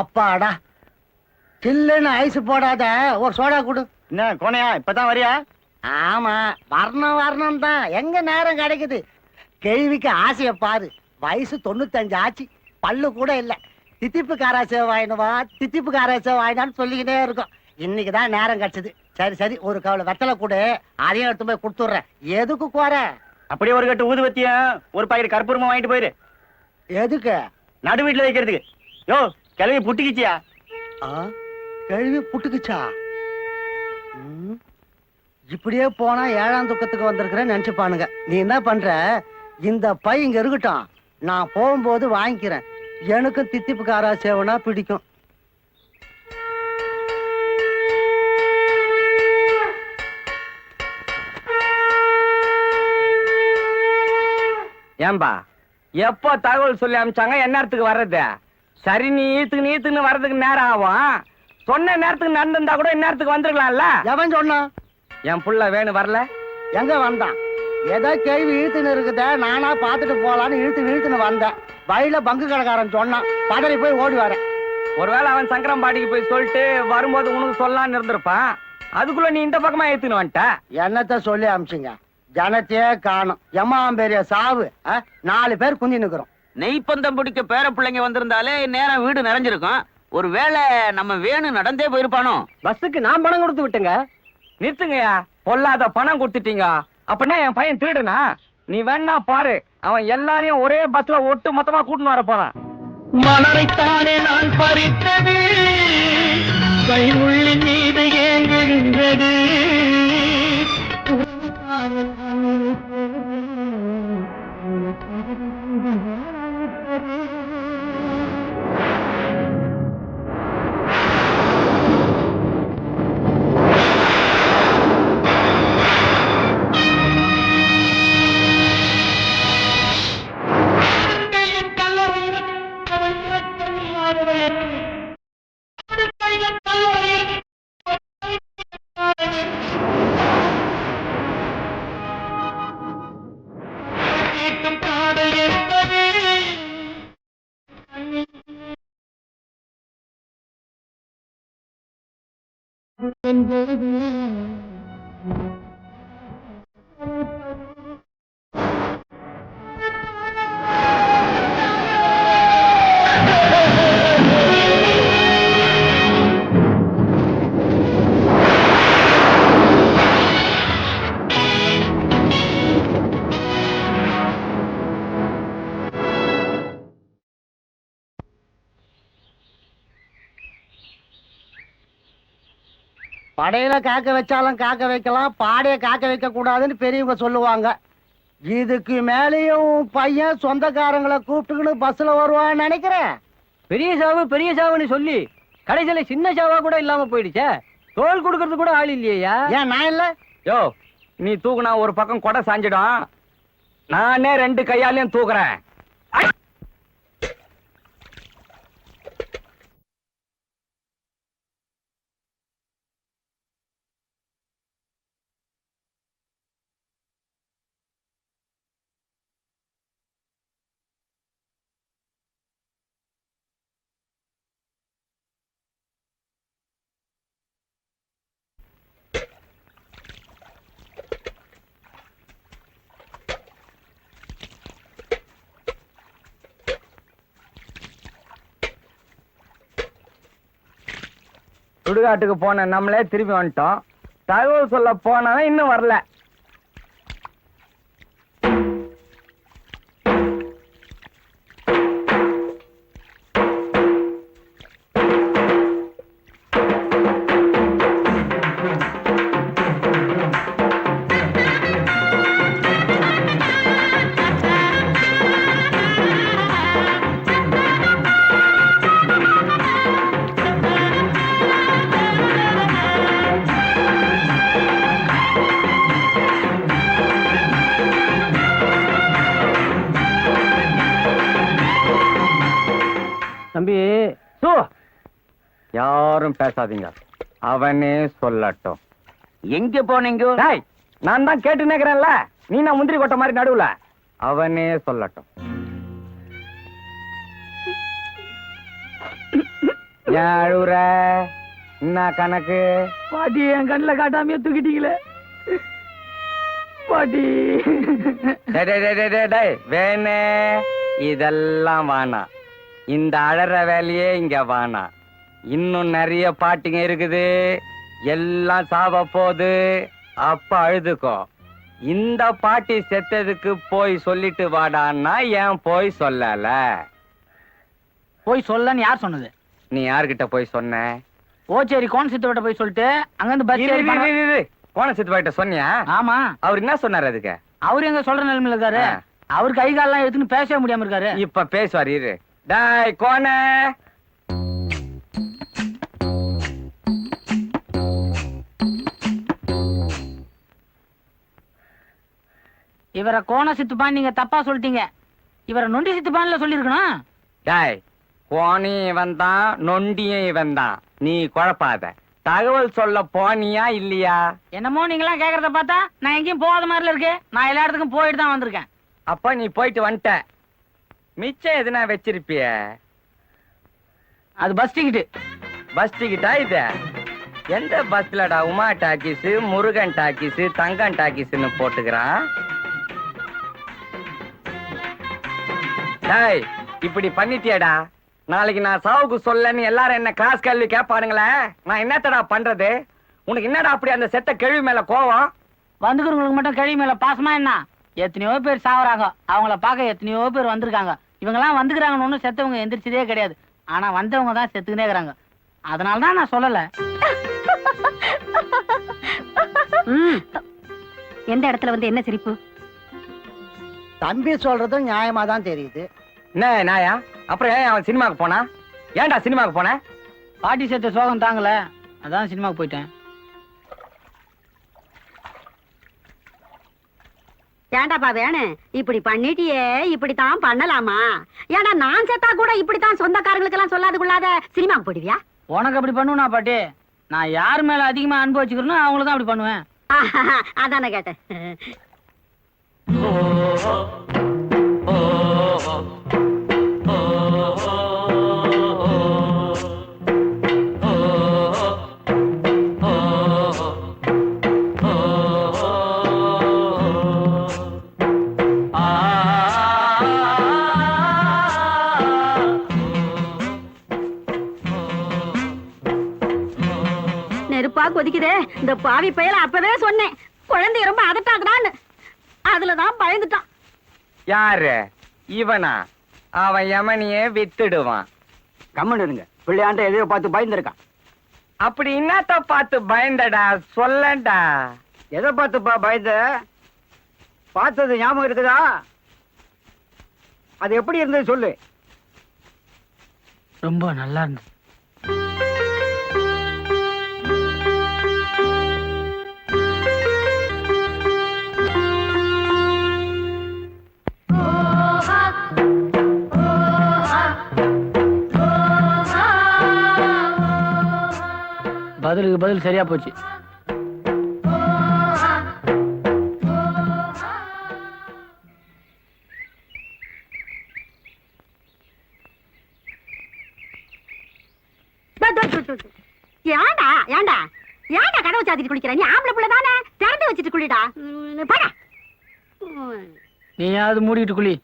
அப்பாடா. சில்லுன்னு ஐஸ் போடாத ஒரு சோடா கொடு. என்ன கோணையா இப்பதான் வரியா? ஆமா வரணும் வரணும் தான். எங்க நேரம் கிடைக்குது? கேள்விக்கு ஆசைய பாரு. வயசு தொண்ணூத்தஞ்சு ஆச்சு. பல்லு கூட இல்ல. தித்திப்பு காராசே வாங்கினுவா தித்திப்பு காராசே வாங்கினான்னு சொல்லிக்கிட்டே இருக்கும். இன்னைக்கு தான் நேரம் கிடைச்சது. சரி சரி ஒரு கவலை வெத்தலை கொடு. அதையும் எடுத்து போய் கொடுத்துட்றேன். எதுக்கு குறை? அப்படியே ஒரு கட்டு ஊதுவத்தியும் ஒரு பாக்கெட் கற்பூரமா வாங்கிட்டு போயிரு. எதுக்கு? நடு வீட்டுல வைக்கிறதுக்கு. யோ கிளவி புட்டுக்குச்சியா? ஆ புட்டுக்குச்சா? ம், இப்படியே போனா ஏழாம் துக்கத்துக்கு வந்திருக்கிறேன்னு நினைச்சுப்பானுங்க. நீ என்ன பண்ற? இந்த பை இங்க இருக்கட்டும். நான் போகும்போது வாங்கிக்கிறேன். எனக்கும் தித்திப்பு காரா சேவனா பிடிக்கும். ஏம்பா எப்போ தகவல் சொல்லி அமிச்சாங்க? என்ன நேரத்துக்கு வர்றது? சரி நீ ஈத்துக்கு நீத்துன்னு வர்றதுக்கு நேரம் ஆகும். சொன்ன நேரத்துக்கு நடந்திருந்தா கூட இந்நேரத்துக்கு வந்திருக்கலாம்ல? எவன் சொன்னான் என் புள்ள வேணும் வரல. எங்க வந்தான்? ஏதோ கேள்வி இழுத்துன்னு இருக்குதே நானா பார்த்துட்டு போலான்னு இழுத்து இழுத்துன்னு வந்தேன். வழியில பங்கு கடைக்காரன் சொன்னான் பதறி போய் ஓடி வரேன். ஒருவேளை அவன் சங்கரம்பாடிக்கு போய் சொல்லிட்டு வரும்போது உனக்கு சொல்லலாம்னு இருந்திருப்பான். அதுக்குள்ள நீ இந்த பக்கமா ஏத்துன்னு வந்துட்ட? என்னத்த சொல்லி அமிச்சிங்க? ஜனத்தையே காணும். எம்மாம் பெரிய சாவு? நாலு பேர் குந்தி நிக்கிறோம் நெய்ப்பந்தம் பிடிக்க பேர பிள்ளைங்க வந்திருந்தாலே நேரம் வீடு நிறைஞ்சிருக்கும். ஒருவேளை நம்ம வேணு நடந்தே போயிருப்பானோ? பஸ்ஸுக்கு நான் பணம் கொடுத்து விட்டுங்க. நிறுத்துங்கய்யா. பொல்லாத பணம் கொடுத்துட்டீங்க. அப்படின்னா என் பையன் திருடுனா? நீ வேணா பாரு. அவன் எல்லாரையும் ஒரே பஸ்ல ஒட்டு மொத்தமா கூட்டின்னு வர போறான். மலரைத்தானே நான் பறித்தது? and படையில காக்க வச்சாலும் காக்க வைக்கலாம் பாடைய காக்க வைக்க கூடாதுன்னு பெரியவங்க சொல்லுவாங்க. இதுக்கு மேலேயும் பையன் சொந்தக்காரங்களை கூப்பிட்டுக்கின்னு பஸ்ல வருவான்னு நினைக்கிறேன். பெரிய சாவு பெரிய சாவுன்னு சொல்லி கடைசியில சின்ன சாவா கூட இல்லாம போயிடுச்சே. தோல் கொடுக்கறது கூட ஆள் இல்லையா ஏன் நான் இல்ல? யோ நீ தூக்குனா ஒரு பக்கம் கொடை சாஞ்சிடும். நானே ரெண்டு கையாலையும் தூக்குறேன். சுடுகாட்டுக்கு போன நம்மளே திரும்பி வந்துட்டோம். தகவல் சொல்ல போனவன் இன்னும் வரல. தம்பி. சோ. யாரும் பேசாதீங்க. அவனே சொல்லட்டும். எங்க போனீங்க? நான் தான் கேட்டு நிக்கிறேன்ல நீ நான் முந்திரி கொட்டை மாதிரி நடுவுல? அவனே சொல்லட்டும். என்ன கணக்கு? பாட்டி என் கண்ணுல காட்டாமையே தூக்கிட்டீங்களே. பாட்டி. வேணே. இதெல்லாம் வேணாம். இந்த அழற வேலையே இங்க வேணாம் இன்னும் நிறைய பாட்டுங்க இருக்குது. எல்லாம் சாவ போகுது. அப்ப அழுதுக்கோ. இந்த பாட்டி செத்ததுக்கு போய் சொல்லிட்டு வாடான்னா ஏன் போய் சொல்லல? போய் சொல்லன்னு யார் சொன்னது? நீ யார்கிட்ட போய் சொன்ன? ஓச்சேரி கோணசித்தோட போய் சொல்லிட்டு அங்கிருந்து பஸ் இரு, ஏறி இரு, பணம்-. கோண சித்துப்பாட்ட சொன்னியா? ஆமா. அவர் என்ன சொன்னாரு அதுக்கு? அவரு எங்க சொல்ற நிலைமையில இருக்காரு. ஆ. அவர் கை காலெல்லாம் எடுத்துன்னு பேசவே முடியாம இருக்காரு. இப்ப பேசுவார் இரு. டாய் கோண இவரை கோண சித்துப்பான் நீங்க தப்பா சொல்லிட்டீங்க. இவரை நொண்டி சித்துப்பான்ல சொல்லிருக்கணும் டாய் கோணியும் இவன் தான் நொண்டியும் இவன் தான் நீ குழப்பாத. தகவல் சொல்ல போனியா இல்லையா? என்னமோ நீங்களாம் கேக்குறத பார்த்தா நான் எங்கேயும் போகாத மாதிரில இருக்கு. நான் எல்லா இடத்துக்கும் போயிட்டு தான் வந்திருக்கேன். அப்ப நீ போயிட்டு வந்துட்ட. மிச்சம் எதுனா வச்சிருப்பிய? அது பஸ் டிக்கெட் பஸ் டிக்கெட்டா இது? எந்த பஸ்லடா உமா டாக்கிஸ் முருகன் டாக்கிஸ் தங்கன் டாக்கிஸ்னு போட்டுக்கிறான்? டேய் இப்படி பண்ணிட்டியடா. நாளைக்கு நான் சாவுக்கு சொல்லன்னு எல்லாரும் என்ன கிளாஸ் கேள்வி கேட்பானுங்களே? நான் என்னத்தடா பண்றது? உனக்கு என்னடா அப்படி அந்த செத்த கேள்வி மேல கோவம்? வந்துக்கிறவங்களுக்கு மட்டும் கேள்வி மேல பாசமா என்ன? எத்தனையோ பேர் சாவறாங்க. அவங்கள பார்க்க எத்தனையோ பேர் வந்திருக்காங்க. இவங்கெல்லாம் வந்துக்கிறாங்கன்னு ஒண்ணும் செத்தவங்க எந்திரிச்சதே கிடையாது. ஆனா வந்தவங்க தான் செத்துக்கினே இருக்கிறாங்க. அதனால தான் நான் சொல்லல. எந்த இடத்துல வந்து என்ன சிரிப்பு? தம்பி சொல்றதும் நியாயமா தான் தெரியுது. என்ன நாயா? அப்புறம் ஏன் அவன் சினிமாக்கு போனா? ஏன்டா சினிமாக்கு போன? பாட்டி செத்த சோகம் தாங்கல. அதான் சினிமாக்கு போயிட்டேன். ஏண்டாப்பா வேணும் இப்படி பண்ணிட்டியே இப்படித்தான் பண்ணலாமா? ஏன்னா நான் செத்தா கூட இப்படித்தான் சொந்தக்காரங்களுக்கு எல்லாம் சொல்லாது கொள்ளாத சினிமாக்கு போடுவியா உனக்கு அப்படி பண்ணுவா பாட்டி நான் யார் மேல அதிகமா அன்பு வச்சுக்கிறனோ அவங்கள தான் அப்படி பண்ணுவேன். அதானே கேட்டேன். இந்த பாவி பயல அப்பவே சொன்னேன். குழந்தைய ரொம்ப அதட்டாக்குறான்னு அதுலதான் பயந்துட்டான். யாரு? இவனா? அவன் யமனியே வித்துடுவான். கம்மன் இருங்க. பிள்ளையாண்ட எதையோ பார்த்து பயந்துருக்கான். அப்படி என்னத்த பார்த்து பயந்தடா சொல்லடா எதை பார்த்துப்பா பயந்த? பார்த்தது ஞாபகம் இருக்குதா? அது எப்படி இருந்தது சொல்லு. ரொம்ப நல்லா இருந்தது. பதிலுக்கு பதில் சரியா போச்சு. டு, டு, டு, டு, டு. ஏன்டா ஏன்டா ஏன்டா கதவை சாத்திட்டு குளிக்கிற? நீ ஆம்பளை புள்ள தானே? திறந்து வச்சுட்டு குளிடா. போடா. நீயாவது மூடிட்டு குழி